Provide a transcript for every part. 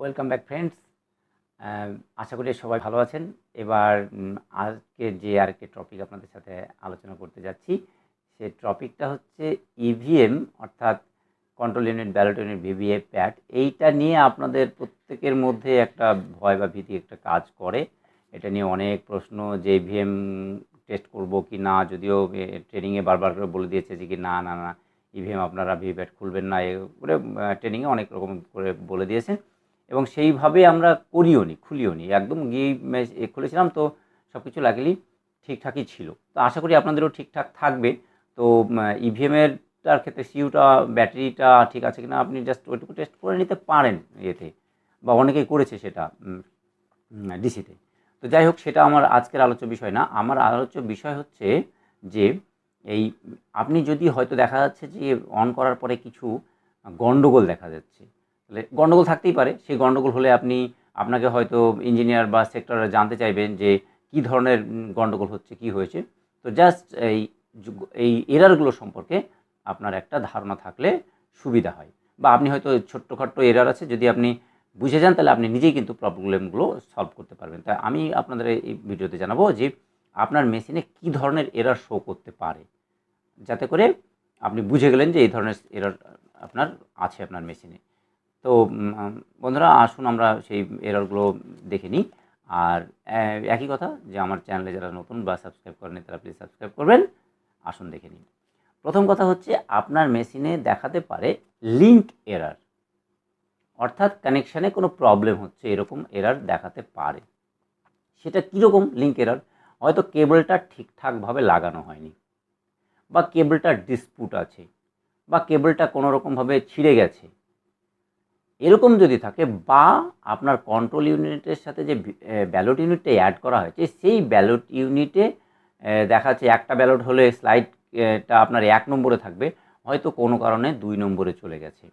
Welcome back friends আশা করি সবাই ভালো আছেন। এবার আজকে যে আরেকটি টপিক আপনাদের সাথে আলোচনা করতে যাচ্ছি সেই টপিকটা হচ্ছে ইভিএম অর্থাৎ control unit ballot unit VVPAT এইটা নিয়ে আপনাদের প্রত্যেকের মধ্যে একটা ভয় বা ভীতি একটা কাজ করে। এটা নিয়ে অনেক প্রশ্ন, যে ইভিএম টেস্ট করব কি না, যদিও ট্রেনিংয়ে বারবার করে বলে দিয়েছে যে কি না না না ইভিএম আপনারা ভিভিপ্যাট খুলবেন না, এ, করে ট্রেনিংয়ে অনেক রকম করে বলে দিয়েছেন এবং সেইভাবে আমরা করিও নি, খুলিও নি। একদম গিয়ে খুলেছিলাম তো সব কিছু লাগলেই ঠিকঠাকই ছিল। তো আশা করি আপনাদেরও ঠিকঠাক থাকবে। তো ইভিএমেরটার ক্ষেত্রে সিউটা, ব্যাটারিটা ঠিক আছে কিনা আপনি জাস্ট ওইটুকু টেস্ট করে নিতে পারেন এতে। বা অনেকেই করেছে সেটা ডিসিতে তো। যাই হোক, সেটা আমার আজকের আলোচ্য বিষয় না। আমার আলোচ্য বিষয় হচ্ছে যে, এই, আপনি যদি হয়তো দেখা যাচ্ছে যে অন করার পরে কিছু গণ্ডগোল দেখা যাচ্ছে তাহলে গণ্ডগোল থাকতেই পারে। সেই গণ্ডগোল হলে আপনি আপনাকে হয়তো ইঞ্জিনিয়ার বা সেক্টরে জানতে চাইবেন যে কী ধরনের গণ্ডগোল হচ্ছে, কি হয়েছে। তো জাস্ট এই এই এরারগুলো সম্পর্কে আপনার একটা ধারণা থাকলে সুবিধা হয়। বা আপনি হয়তো ছোট্টখাট্ট এরার আছে, যদি আপনি বুঝে যান, তাহলে আপনি নিজেই কিন্তু প্রবলেমগুলো সলভ করতে পারবেন। তাই আমি আপনাদের এই ভিডিওতে জানাব যে আপনার মেশিনে কী ধরনের এরার শো করতে পারে। যাতে করে আপনি বুঝে গেলেন যে এই ধরনের এরার আপনার, আছে আপনার মেশিনে তো বন্ধুরা, আসুন আমরা সেই এররগুলো দেখে নিই। আর একই কথা যে আমার চ্যানেলে যারা নতুন বা সাবস্ক্রাইব করেনি তারা প্লিজ সাবস্ক্রাইব করবেন। আসুন দেখে নিন প্রথম কথা হচ্ছে, আপনার মেশিনে দেখাতে পারে লিঙ্ক এরার অর্থাৎ কানেকশানে কোনো প্রবলেম হচ্ছে, এরকম এরার দেখাতে পারে। সেটা কীরকম লিঙ্ক এরার হয়তো কেবলটা ঠিকঠাকভাবে লাগানো হয়নি, বা কেবলটা ডিসপুট আছে, বা কেবলটা কোনো রকমভাবে ছিঁড়ে গেছে। এরকম যদি থাকে বা আপনার কন্ট্রোল ইউনিটের সাথে যে ব্যালট ইউনিটটা অ্যাড করা হয়েছে, সেই ব্যালট ইউনিটে দেখা যাচ্ছে একটা ব্যালট হলে স্লাইডটা আপনার এক নম্বরে থাকবে, হয়তো কোনো কারণে দুই নম্বরে চলে গেছে।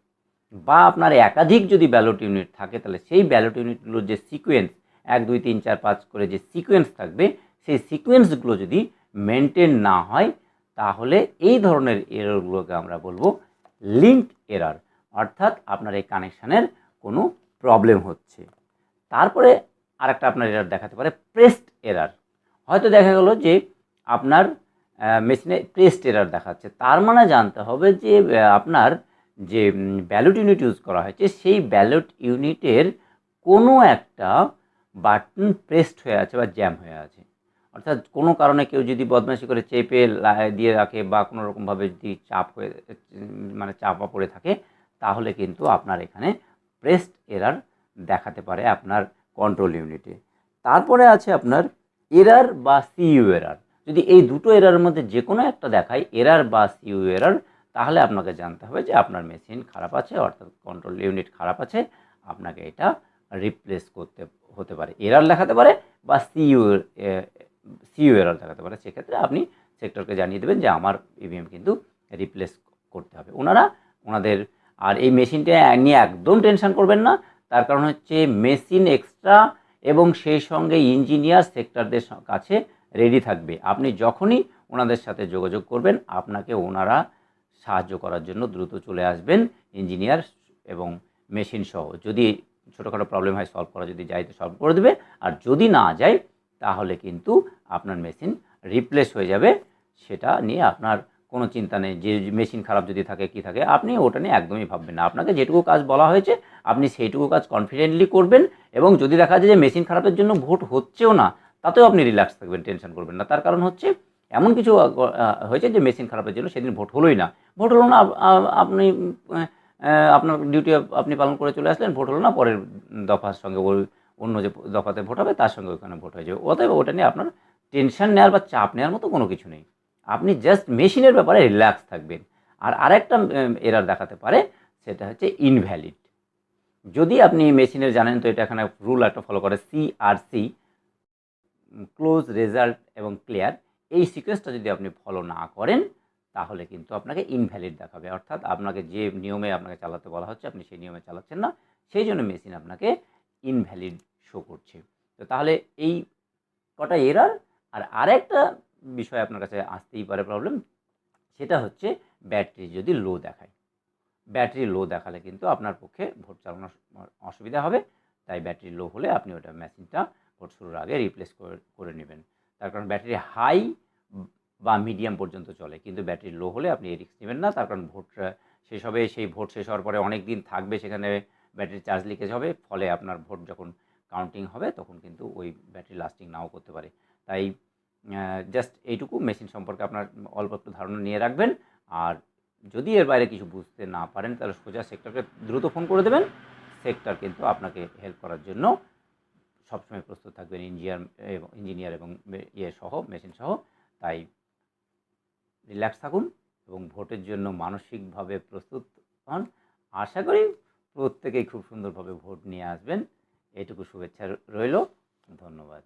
বা আপনার একাধিক যদি ব্যালট ইউনিট থাকে, তাহলে সেই ব্যালট ইউনিটগুলোর যে সিকোয়েন্স এক, দুই, তিন, চার, পাঁচ করে যে সিকোয়েন্স থাকবে, সেই সিকোয়েন্সগুলো যদি মেনটেন না হয়, তাহলে এই ধরনের এররগুলোকে আমরা বলব লিঙ্ক এরার অর্থাৎ আপনার এই কানেকশানের কোনো প্রবলেম হচ্ছে। তারপরে আরেকটা আপনার এরার দেখাতে পারে প্রেস্ট এরার হয়তো দেখা গেল যে আপনার মেশিনে প্রেস্ট এরার দেখাচ্ছে। তার মানে জানতে হবে যে আপনার যে ব্যালট ইউনিট ইউজ করা হয়েছে, সেই ব্যালট ইউনিটের কোনো একটা বাটন প্রেসড হয়ে আছে বা জ্যাম হয়ে আছে। অর্থাৎ কোনো কারণে কেউ যদি বদমাশি করে চেপে দিয়ে রাখে বা কোনো রকমভাবে যদি চাপ হয়ে মানে চাপা পড়ে থাকে তাহলে কিন্তু আপনার এখানে প্রেসড এরার দেখাতে পারে আপনার কন্ট্রোল ইউনিটে তারপরে আছে আপনার এরার বা সিইউ এরার যদি এই দুটো এরার মধ্যে যে কোনো একটা দেখায় এরার বা সিইউ এরার তাহলে আপনাকে জানতে হবে যে আপনার মেশিন খারাপ আছে, অর্থাৎ কন্ট্রোল ইউনিট খারাপ আছে, আপনাকে এটা রিপ্লেস করতে, হতে পারে। এরার দেখাতে পারে বা সিইউ সিইউ এরার দেখাতে পারে। সেক্ষেত্রে আপনি সেক্টরকে জানিয়ে দেবেন যে আমার ইভিএম কিন্তু রিপ্লেস করতে হবে। ওনারা, ওনাদের আর এই মেশিনটা নিয়ে একদম টেনশন করবেন না। তার কারণ হচ্ছে মেশিন এক্সট্রা এবং সেই সঙ্গে ইঞ্জিনিয়ার সেক্টরদের কাছে রেডি থাকবে। আপনি যখনই ওনাদের সাথে যোগাযোগ করবেন, আপনাকে ওনারা সাহায্য করার জন্য দ্রুত চলে আসবেন ইঞ্জিনিয়ার এবং মেশিন সহ। যদি ছোটোখাটো প্রবলেম হয় সলভ করা যদি যায়, তো সলভ করে দেবে। আর যদি না যায়, তাহলে কিন্তু আপনার মেশিন রিপ্লেস হয়ে যাবে। সেটা নিয়ে আপনার কোনো চিন্তা নেই, যে মেশিন খারাপ যদি থাকে, কি থাকে, আপনি ওটা নিয়ে একদমই ভাববেন না। আপনাকে যেটুকু কাজ বলা হয়েছে, আপনি সেইটুকু কাজ কনফিডেন্টলি করবেন এবং যদি দেখা যায় যে মেশিন খারাপের জন্য ভোট হচ্ছেও না, তাতেও আপনি রিল্যাক্স থাকবেন টেনশন করবেন না। তার কারণ হচ্ছে, এমন কিছু হয়েছে যে মেশিন খারাপের জন্য সেদিন ভোট হলোই না। ভোট হলো না আপনি আপনার ডিউটি আপনি পালন করে চলে আসলেন, ভোট হলো না, পরের দফার সঙ্গে ওই অন্য যে দফাতে ভোট হবে, তার সঙ্গে ওখানে ভোট হয়ে যাবে। অতএব ওটা নিয়ে আপনার টেনশন নেওয়ার বা চাপ নেওয়ার মতো কোনো কিছু নেই। আপনি জাস্ট মেশিনের ব্যাপারে রিল্যাক্স থাকবেন। আর আরেকটা এরার দেখাতে পারে, সেটা হচ্ছে ইনভ্যালিড যদি আপনি মেশিনের জানেন, তো এটা এখানে রুল একটা ফলো করে C R C close result এবং ক্লিয়ার এই সিকোয়েন্সটা যদি আপনি ফলো না করেন, তাহলে কিন্তু আপনাকে ইনভ্যালিড দেখাবে। অর্থাৎ আপনাকে যে নিয়মে আপনাকে চালাতে বলা হচ্ছে, আপনি সেই নিয়মে চালাচ্ছেন না। সেই জন্য মেশিন আপনাকে ইনভ্যালিড শো করছে। তো তাহলে এই কটা এরার আর আরেকটা বিষয় আপনার কাছে আসতেই পারে প্রবলেম সেটা হচ্ছে ব্যাটারি যদি লো দেখায়। ব্যাটারি লো দেখালে কিন্তু আপনার পক্ষে ভোট চালানোর অসুবিধা হবে, তাই ব্যাটারি লো হলে আপনি ওটা মেশিনটা ভোট শুরুর আগে রিপ্লেস করে নেবেন। তার কারণ ব্যাটারি হাই বা মিডিয়াম পর্যন্ত চলে, কিন্তু ব্যাটারি লো হলে আপনি রিস্ক নেবেন না, তার কারণ ভোট শেষ হবে, সেই ভোট শেষ হওয়ার পরে অনেক দিন থাকবে সেখানে ব্যাটারি চার্জ লিকেজ হবে, ফলে আপনার ভোট যখন কাউন্টিং হবে তখন কিন্তু ওই ব্যাটারি লাস্টিং নাও করতে পারে। তাই জাস্ট এইটুকু মেশিন সম্পর্কে আপনার অল্প একটু ধারণা নিয়ে রাখবেন। আর যদি এর বাইরে কিছু বুঝতে না পারেন, তাহলে সোজা সেক্টরকে দ্রুত ফোন করে দেবেন। সেক্টর কিন্তু আপনাকে হেল্প করার জন্য সবসময় প্রস্তুত থাকবেন ইঞ্জিনিয়ার এবং ইঞ্জিনিয়ার এবং ইয়ে সহ মেশিন সহ। তাই রিল্যাক্স থাকুন এবং ভোটের জন্য মানসিকভাবে প্রস্তুত হন। আশা করি প্রত্যেকেই খুব সুন্দরভাবে ভোট নিয়ে আসবেন। এটুকু শুভেচ্ছা রইল। ধন্যবাদ।